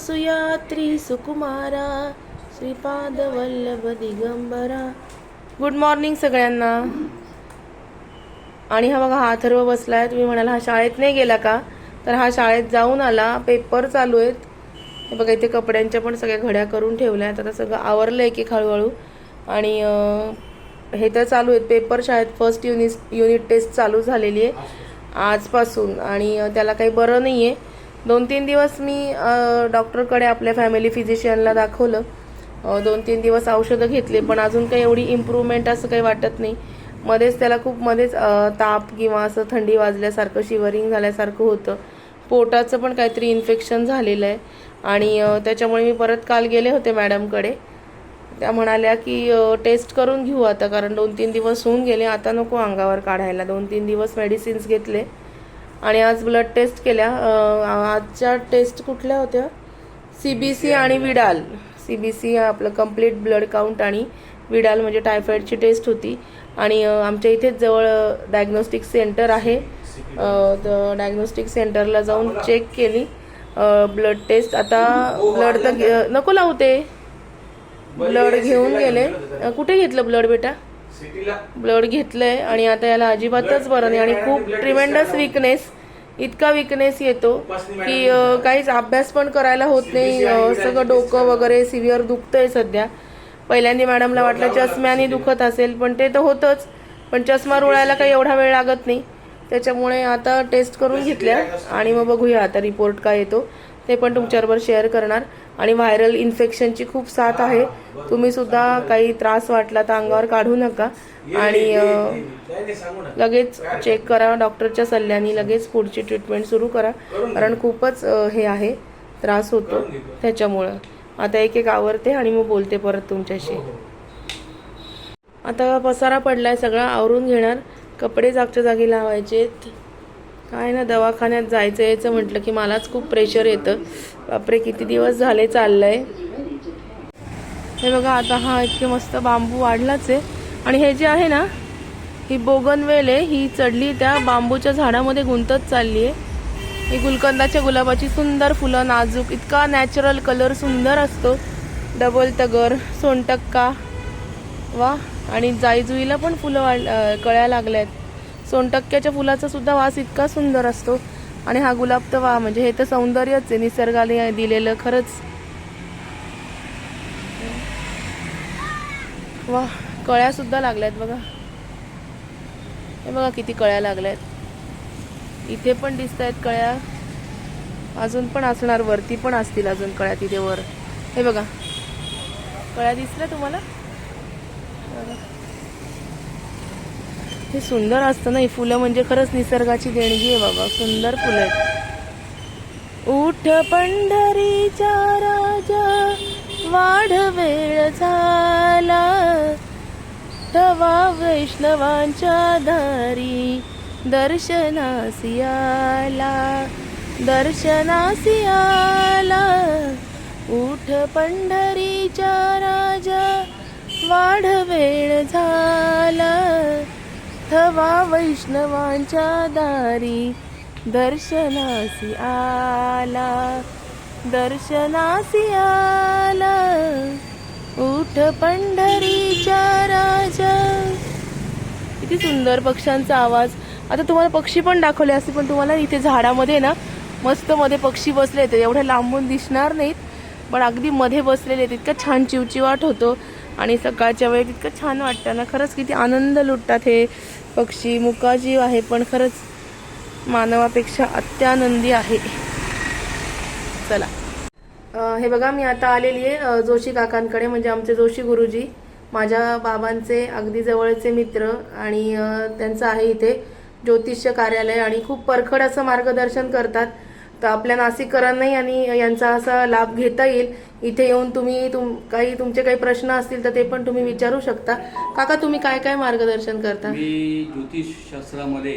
सुयात्री सुकुमारा Shripad Vallabh Digambara. Good morning सगळ्यांना. आणि हा बघा हा अथर्व बसलाय. तुम्ही म्हणाला हा शाळेत नाही गेला का? तर हा शाळेत जाऊन आला. पेपर चालू आहेत. हे बघा इथे कपड्यांच्या पण सगळ्या घड्या करून ठेवल्या आहेत. आता सगळं आवरलं आहे एक हळूहळू. आणि हे तर चालू आहेत. पेपर शाळेत फर्स्ट युनिट युनिट टेस्ट चालू झालेली आहे. आजपासून. आणि त्याला काही बरं नाही आहे दोन तीन दिवस मी डॉक्टरकडे आपल्या फॅमिली फिजिशियनला दाखवलं. दोन तीन दिवस औषधं घेतली पण अजून काही एवढी इम्प्रूव्हमेंट असं काही वाटत नाही. मध्येच त्याला खूप मध्येच ताप किंवा असं थंडी वाजल्यासारखं शिवरिंग झाल्यासारखं होतं. पोटाचं पण काहीतरी इन्फेक्शन झालेलं आहे. आणि त्याच्यामुळे मी परत काल गेले होते मॅडमकडे त्या म्हणाल्या की टेस्ट करून घेऊ आता कारण दोन तीन दिवस होऊन गेले आता नको अंगावर काढायला. दोन तीन दिवस मेडिसिन्स घेतले. आणि आज ब्लड टेस्ट केल्या आजच्या टेस्ट कुठल्या होत्या? सी बी सी आणि विडाल. सी बी सी आपलं कंप्लीट ब्लड काउंट आणि विडाल म्हणजे टायफॉईडची टेस्ट होती. आणि आमच्या इथेच जवळ डायग्नोस्टिक सेंटर आहे. डायग्नोस्टिक सेंटरला जाऊन चेक केली. ब्लड टेस्ट आता ब्लड तर घे- नको लावू ते. ब्लड घेऊन गेले. कुठे घेतलं ब्लड बेटा? ब्लड घेतलंय आणि आता याला अजिबातच बरं नाही आणि खूप ट्रिमेंडस विकनेस इतका विकनेस येतो की काहीच अभ्यास पण करायला होत नाही सगळं डोकं वगैरे सिव्हिअर दुखतंय सध्या. पहिल्यांदा मॅडमला वाटलं चष्म्याने दुखत असेल पण ते तर होतंच. पण चष्मा रुळायला काही एवढा वेळ लागत नाही. त्याच्यामुळे आता टेस्ट करून घेतल्या आणि मग बघूया आता रिपोर्ट काय येतो. ते पण तुमच्याबरोबर शेअर करणार. आणि व्हायरल इन्फेक्शनची खूप साथ आहे. तुम्ही सुद्धा काही त्रास वाटला तर अंगावर काढू नका. आणि लगेच चेक करा. डॉक्टरच्या सल्ल्याने लगेच पुढची ट्रीटमेंट सुरू करा. कारण खूपच हे आहे. त्रास होतो त्याच्यामुळं. आता एक एक आवरते आणि मग बोलते परत तुमच्याशी. आता पसारा पडलाय सगळा. आवरून घेणार. कपडे जागच्या जागी लावायचेत. काय ना दवाखान्यात जायचं यायचं म्हटलं की मलाच खूप प्रेशर येतं. बापरे किती दिवस झाले चाललंय. हे बघा आता हा इतके मस्त बांबू वाढलाच आहे. आणि हे जे आहे ना ही बोगनवेल आहे ही चढली त्या बांबूच्या झाडामध्ये गुंतत चालली आहे. ही गुलकंदाच्या गुलाबाची सुंदर फुलं नाजूक इतका नॅचरल कलर सुंदर असतो. डबल तगर सोनटक्का वा आणि जाईजुईला पण फुलं वाढ कळ्या लागल्या आहेत सोनटक्क्याच्या फुलाचा सुद्धा वास इतका सुंदर असतो. आणि हा गुलाब तर वा म्हणजे हे तर सौंदर्यच आहे निसर्गाने दिलेलं खरंच. वा कळ्या सुद्धा लागल्यात बघा. हे बघा किती कळ्या लागल्यात. इथे पण दिसत आहेत कळ्या. अजून पण असणार वरती पण असतील अजून कळ्या तिथे वर. हे बघा. कळ्या दिसल्या तुम्हाला? बघा. हे सुंदर असतं ना ही फुलं म्हणजे खरंच निसर्गाची देणगी आहे बाबा. सुंदर फुलं उठ पंढरीच्या राजा वाढ वेळ झाला. ठवा वैष्णवांच्या दारी दर्शनासियाला दर्शनासियाला. उठ पंढरीच्या राजा वाढ वेळ झाला. थवा वैष्णवांच्या दारी दर्शनासी आला दर्शनासी आला. उठ पंढरीच्या राजा. किती सुंदर पक्ष्यांचा आवाज. आता तुम्हाला पक्षी पण दाखवले असते पण तुम्हाला इथे झाडामध्ये ना मस्त मध्ये पक्षी बसले होते. एवढ्या लांबून दिसणार नाहीत पण अगदी मध्ये बसलेले आहेत. इतकं छान चिवचिवाट होतो. आणि सकाळच्या वेळेत इतकं छान वाटतं ना. खरंच किती आनंद लुटतात हे. पक्षी मुकाजीव आहे पण खरंच मानवापेक्षा अत्यानंदी आहे. चला. हे बघा मी आता आलेली आहे जोशी काकांकडे म्हणजे आमचे जोशी गुरुजी माझ्या बाबांचे अगदी जवळचे मित्र आणि त्यांचं आहे इथे ज्योतिष्य कार्यालय आणि खूप परखड असं मार्गदर्शन करतात. तर आपल्या नाशिककरांनाही आणि यांचा असा लाभ घेता येईल. इथे येऊन तुम्ही तुम काही तुमचे काही प्रश्न असतील तर ते पण तुम्ही विचारू शकता. काका तुम्ही काय काय मार्गदर्शन करता? मी ज्योतिषशास्त्रामध्ये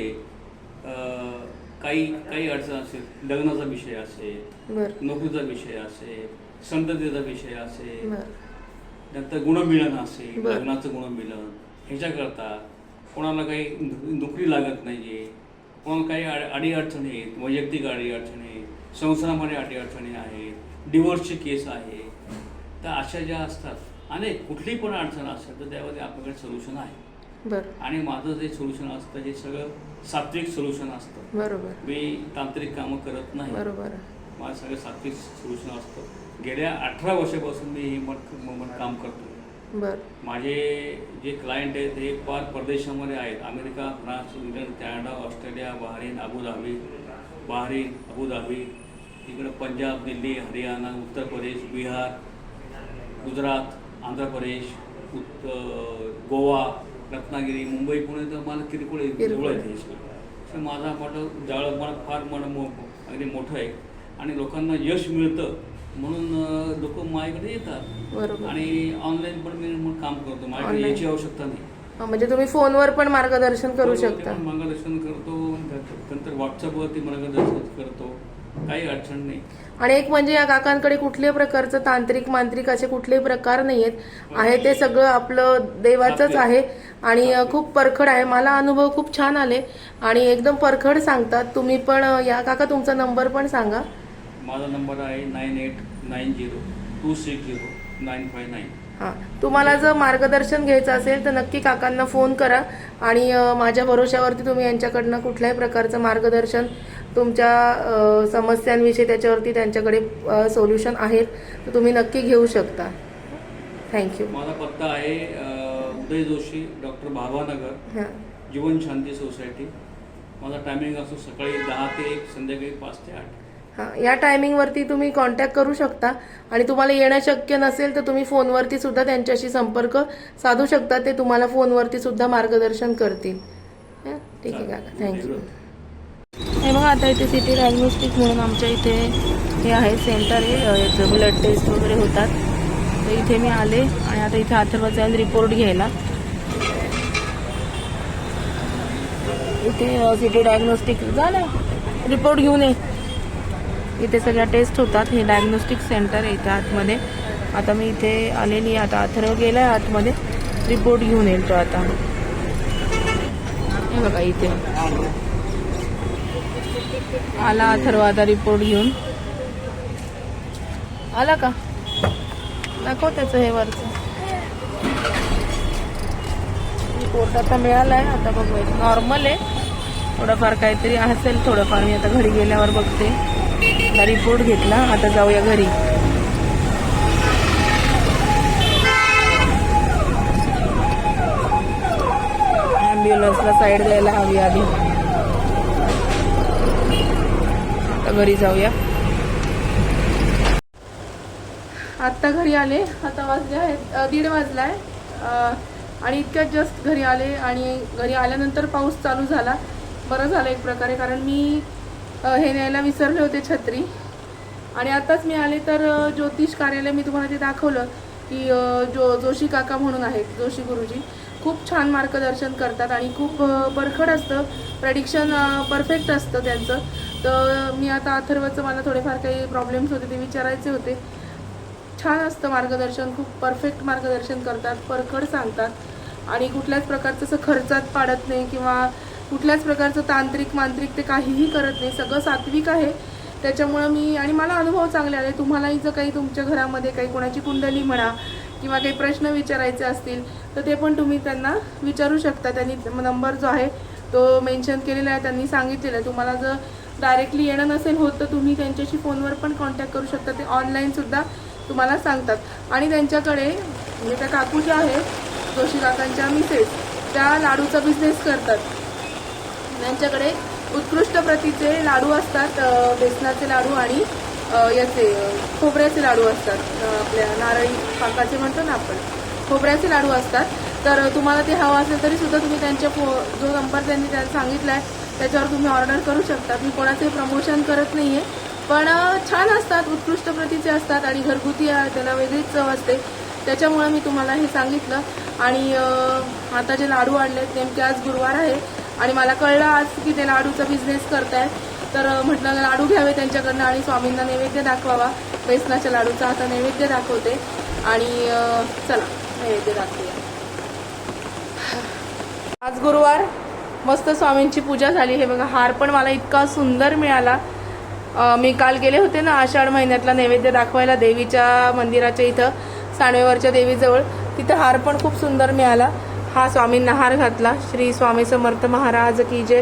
काही काही अडचण असेल लग्नाचा विषय असेल नोकरीचा विषय असेल संततीचा विषय असेल नंतर गुणमिलन असेल. लग्नाचं गुणमिलन ह्याच्याकरता कोणाला काही नोक- नोकरी लागत नाहीये कोणाला काही अड- अडीअडचणी आहेत वैयक्तिक अडीअडचणी संसारामध्ये अडीअडचणी आहेत डिवोर्सची केस आहे. तर अशा ज्या असतात अनेक कुठली पण अडचण असेल तर त्यामध्ये आपल्याकडे सोल्युशन आहे. आणि माझं जे सोल्युशन असतं हे सगळं सात्विक सोल्युशन असतं. बरोबर. मी तांत्रिक कामं करत नाही. बरोबर. माझं सगळं सात्विक सोल्युशन असतं. गेल्या अठरा वर्षापासून मी हे मठ काम करतो बर माझे जे क्लायंट आहेत हे पार परदेशामध्ये आहेत America France England Canada Australia Bahrain Abu Dhabi Bahrain Abu Dhabi इकडं पंजाब दिल्ली हरियाणा उत्तर प्रदेश बिहार गुजरात आंध्र प्रदेश उत् गोवा रत्नागिरी मुंबई पुणे तर मला किरकोळ. जवळ आहे. तर माझा मोठं जाळं मला फार मन मो अगदी मोठं आहे आणि लोकांना यश मिळतं म्हणून लोक माझ्याकडे येतात. आणि ऑनलाईन पण मी काम करतो. माझ्याकडे. याची आवश्यकता नाही. म्हणजे तुम्ही फोनवर पण मार्गदर्शन करू शकता. मार्गदर्शन करतो. नंतर व्हॉट्सअपवरती मार्गदर्शन करतो. काही अडचण नाही. आणि एक म्हणजे या काकांकडे कुठल्याही प्रकारचं तांत्रिक मांत्रिक असे कुठलेही प्रकार नाही आहेत आहे ते सगळं आपलं देवाचंच आहे. आणि खूप परखड आहे. मला अनुभव खूप छान आले. आणि एकदम परखड सांगतात. तुम्ही पण या काका तुमचा नंबर पण सांगा. माझा नंबर आहे nine eight nine zero two six zero nine five nine. हां तुम्हाला जर मार्गदर्शन घ्यायचं असेल तर नक्की काकांना फोन करा आणि माझ्या भरोशावरती तुम्ही यांच्याकडनं कुठल्याही प्रकारचं मार्गदर्शन तुमच्या समस्यांविषयी त्याच्यावरती त्यांच्याकडे सोल्युशन आहेत तर तुम्ही नक्की घेऊ शकता. थँक्यू माझा पत्ता आहे उदय जोशी डॉक्टर भावानगर हां. जीवन शांती सोसायटी. माझा टायमिंग असतो सकाळी दहा ते एक संध्याकाळी पाच ते आठ. हां या टायमिंगवरती तुम्ही कॉन्टॅक्ट करू शकता. आणि तुम्हाला येणं शक्य नसेल तर तुम्ही फोनवरती सुद्धा त्यांच्याशी संपर्क साधू शकता. ते तुम्हाला फोनवरती सुद्धा मार्गदर्शन करतील. ठीक आहे काका. थँक्यू हे बघा आता इथे सिटी डायग्नोस्टिक म्हणून आमच्या इथे हे आहे सेंटर आहे. याचं ब्लड टेस्ट वगैरे होतात. तर इथे मी आले आणि आता इथे अथर्व जाऊन रिपोर्ट घ्यायला. इथे सिटी डायग्नोस्टिक जा ना. रिपोर्ट घेऊन ये. इथे सगळ्या टेस्ट होतात. हे डायग्नोस्टिक सेंटर आहे इथे आतमध्ये. आता मी इथे आलेली आता अथर्व गेलाय आतमध्ये. रिपोर्ट घेऊन येईल तो आता. हे बघा इथे. आला अथर्व आता रिपोर्ट घेऊन. आला का? दाखव त्याचं हे वरचं. रिपोर्ट आता मिळालाय. आता बघूया. नॉर्मल आहे. थोडंफार काहीतरी असेल थोडंफार. मी आता घरी गेल्यावर बघते. आता रिपोर्ट घेतला आता जाऊया घरी. ॲम्ब्युलन्सला साईड द्यायला हवी आधी. आता घरी जाऊया. आत्ता घरी आले. आता वाजले आहेत दीड वाजला आहे आणि इतक्यात जस्ट घरी आले आणि घरी आल्यानंतर पाऊस चालू झाला. बरं झालं एक प्रकारे कारण मी हे न्यायला विसरले होते छत्री. आणि आताच मी आले तर ज्योतिष कार्यालय मी तुम्हाला ते दाखवलं की जो जोशी काका म्हणून आहेत जोशी गुरुजी खूप छान मार्गदर्शन करतात आणि खूप परखड असतं. प्रडिक्शन परफेक्ट असतं त्यांचं. तर मी आता अथर्वचं मला थोडेफार काही प्रॉब्लेम्स होते ते विचारायचे होते. छान असतं मार्गदर्शन खूप परफेक्ट मार्गदर्शन करतात परखड सांगतात. आणि कुठल्याच प्रकारचं असं खर्चात पाडत नाही किंवा कुठल्याच प्रकारचं तांत्रिक मांत्रिक ते काहीही करत नाही. सगळं सात्विक आहे. त्याच्यामुळं मी आणि मला अनुभव चांगले आले. तुम्हालाही जर काही तुमच्या घरामध्ये काही कोणाची कुंडली म्हणा किंवा काही प्रश्न विचारायचे असतील तर ते पण तुम्ही त्यांना विचारू शकता. त्यांनी नंबर जो आहे तो मेन्शन केलेला आहे. त्यांनी सांगितलेलं आहे. तुम्हाला जर डायरेक्टली येणं नसेल होत तर तुम्ही त्यांच्याशी फोनवर पण कॉन्टॅक्ट करू शकता. ते ऑनलाईनसुद्धा तुम्हाला सांगतात. आणि त्यांच्याकडे म्हणजे त्या काकू ज्या आहेत जोशी काकांच्या मिसेस त्या लाडूचा बिझनेस करतात. त्यांच्याकडे उत्कृष्ट प्रतीचे लाडू असतात बेसनाचे लाडू आणि याचे खोबऱ्याचे लाडू असतात. आपल्या नारळी पाकाचे म्हणतो ना आपण खोबऱ्याचे लाडू असतात. तर तुम्हाला ते हवं असेल तरी सुद्धा तुम्ही त्यांच्या फो जो नंबर त्यांनी त्या सांगितला आहे त्याच्यावर तुम्ही ऑर्डर करू शकता. मी कोणाचे प्रमोशन करत नाही आहे पण छान असतात उत्कृष्ट प्रतीचे असतात आणि घरगुती त्याला वेगळीच चव असते. त्याच्यामुळे मी तुम्हाला हे सांगितलं. आणि आता जे लाडू आणलेत नेमके आज गुरुवार आहे. आणि मला कळलं आज की ते लाडूचा बिझनेस करतायत. तर म्हटलं लाडू घ्यावे त्यांच्याकडनं आणि स्वामींना नैवेद्य दाखवावा. बेसनाच्या लाडूचा आता नैवेद्य दाखवते. आणि चला नैवेद्य दाखवूया. आज गुरुवार. मस्त स्वामींची पूजा झाली. हे बघा हार पण मला इतका सुंदर मिळाला. मी काल गेले होते ना आषाढ महिन्यातला नैवेद्य दाखवायला देवीच्या मंदिराच्या इथं साणवेवरच्या देवीजवळ. तिथं हार पण खूप सुंदर मिळाला. हा स्वामींना हार घातला. श्री स्वामी समर्थ महाराज की जे.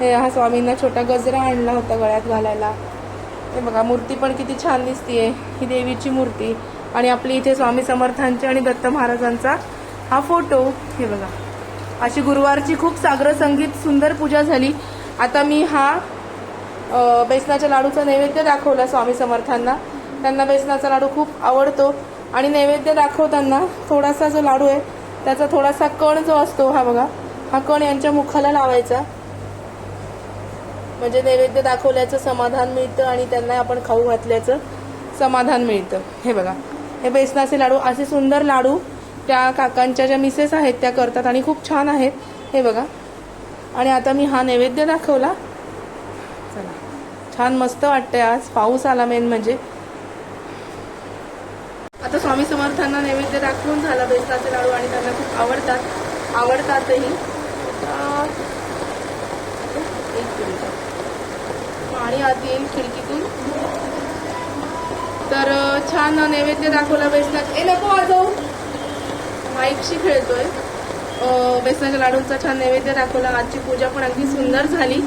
हे हा स्वामींना छोटा गजरा आणला होता गळ्यात घालायला. हे बघा मूर्ती पण किती छान दिसतीये. ही देवीची मूर्ती. आणि आपली इथे स्वामी समर्थांची आणि दत्त महाराजांचा हा फोटो. हे बघा. अशी गुरुवारची खूप सागर संगीत सुंदर पूजा झाली. आता मी हा बेसनाच्या लाडूचा नैवेद्य दाखवला स्वामी समर्थांना. त्यांना बेसनाचा लाडू खूप आवडतो. आणि नैवेद्य दाखवताना थोडासा जो लाडू आहे त्याचा थोडासा कण जो असतो हा बघा हा कण यांच्या मुखाला लावायचा. म्हणजे नैवेद्य दाखवल्याचं समाधान मिळतं आणि त्यांना आपण खाऊ घातल्याचं समाधान मिळतं. हे बघा. हे बेसनाचे लाडू असे सुंदर लाडू त्या काकांच्या ज्या मिसेस आहेत त्या करतात आणि खूप छान आहेत. हे बघा. आणि आता मी हा नैवेद्य दाखवला. चला. छान मस्त वाटतंय आज. पाऊस आला मेन म्हणजे. आता स्वामी समर्थांना नैवेद्य दाखवून झाला. बेसनाचे लाडू आणि त्यांना खूप आवडतात. आवडतातही. आणि एक मिनिट. पाणी आत येईल खिडकीतून. तर छान नैवेद्य दाखवला बेसनात. ए नको वाजव. माईकशी खेळतोय. बेसनाच्या लाडूंचा छान नैवेद्य दाखवला. आजची पूजा पण अगदी सुंदर झाली.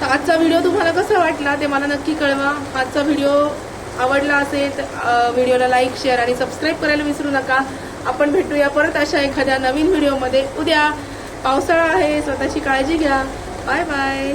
तर आजचा व्हिडिओ तुम्हाला कसा वाटला ते मला नक्की कळवा. आजचा व्हिडिओ आवडला असेल तर व्हिडिओला लाईक शेअर आणि सबस्क्राईब करायला विसरू नका. आपण भेटूया परत अशा एखाद्या नवीन व्हिडिओमध्ये. उद्या पावसाळा आहे स्वतःची काळजी घ्या. Bye bye